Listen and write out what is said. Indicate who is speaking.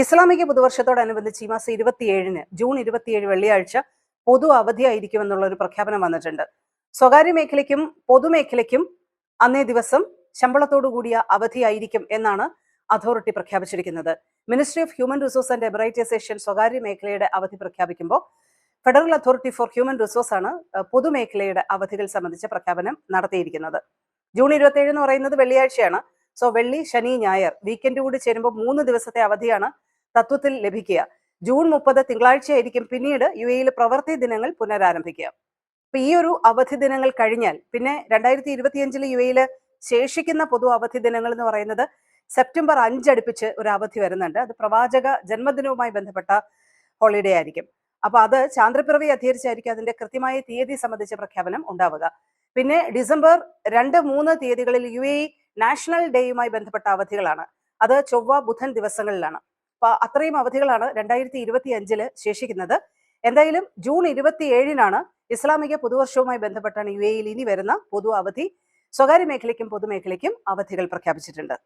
Speaker 1: ഇസ്ലാമിക പുതുവർഷത്തോടനുബന്ധിച്ച് ഈ മാസം ഇരുപത്തിയേഴിന് ജൂൺ ഇരുപത്തിയേഴ് വെള്ളിയാഴ്ച പൊതു അവധിയായിരിക്കുമെന്നുള്ള ഒരു പ്രഖ്യാപനം വന്നിട്ടുണ്ട്. സ്വകാര്യ മേഖലയ്ക്കും പൊതുമേഖലയ്ക്കും അന്നേ ദിവസം ശമ്പളത്തോടു കൂടിയ അവധിയായിരിക്കും എന്നാണ് അതോറിറ്റി പ്രഖ്യാപിച്ചിരിക്കുന്നത്. Ministry of human resource and emiratisation സ്വകാര്യ മേഖലയുടെ അവധി പ്രഖ്യാപിക്കുമ്പോൾ federal authority for human resource ആണ് പൊതുമേഖലയുടെ അവധികൾ സംബന്ധിച്ച പ്രഖ്യാപനം നടത്തിയിരിക്കുന്നത്. ജൂൺ ഇരുപത്തിയേഴ് എന്ന് പറയുന്നത് വെള്ളിയാഴ്ചയാണ്. സോ വെള്ളി ശനി ഞായർ വീക്കെൻഡ് കൂടി ചേരുമ്പോൾ മൂന്ന് ദിവസത്തെ അവധിയാണ് തത്വത്തിൽ ലഭിക്കുക. ജൂൺ മുപ്പത് തിങ്കളാഴ്ചയായിരിക്കും പിന്നീട് യു എയിൽ പ്രവൃത്തി ദിനങ്ങൾ പുനരാരംഭിക്കുക. അപ്പൊ ഈ ഒരു അവധി ദിനങ്ങൾ കഴിഞ്ഞാൽ പിന്നെ രണ്ടായിരത്തി ഇരുപത്തിയഞ്ചിൽ യു എയിൽ ശേഷിക്കുന്ന പൊതു അവധി ദിനങ്ങൾ എന്ന് പറയുന്നത് സെപ്റ്റംബർ അഞ്ചടുപ്പിച്ച് ഒരു അവധി വരുന്നുണ്ട്. അത് പ്രവാചക ജന്മദിനവുമായി ബന്ധപ്പെട്ട ഹോളിഡേ ആയിരിക്കും. അപ്പൊ അത് ചാന്ദ്രപ്പിറവി അധികരിച്ചായിരിക്കും അതിന്റെ കൃത്യമായ തീയതി സംബന്ധിച്ച പ്രഖ്യാപനം ഉണ്ടാവുക. പിന്നെ ഡിസംബർ രണ്ട് മൂന്ന് തീയതികളിൽ യു നാഷണൽ ഡേയുമായി ബന്ധപ്പെട്ട അവധികളാണ്. അത് ചൊവ്വ ബുധൻ ദിവസങ്ങളിലാണ്. അത്രയും അവധികളാണ് രണ്ടായിരത്തി ഇരുപത്തി അഞ്ചിൽ ശേഷിക്കുന്നത്. എന്തായാലും ജൂൺ ഇരുപത്തി ഏഴിനാണ് ഇസ്ലാമിക പുതുവർഷവുമായി ബന്ധപ്പെട്ടാണ് യു എയിൽ ഇനി വരുന്ന പൊതു അവധി. സ്വകാര്യ മേഖലയ്ക്കും പൊതുമേഖലയ്ക്കും അവധികൾ പ്രഖ്യാപിച്ചിട്ടുണ്ട്.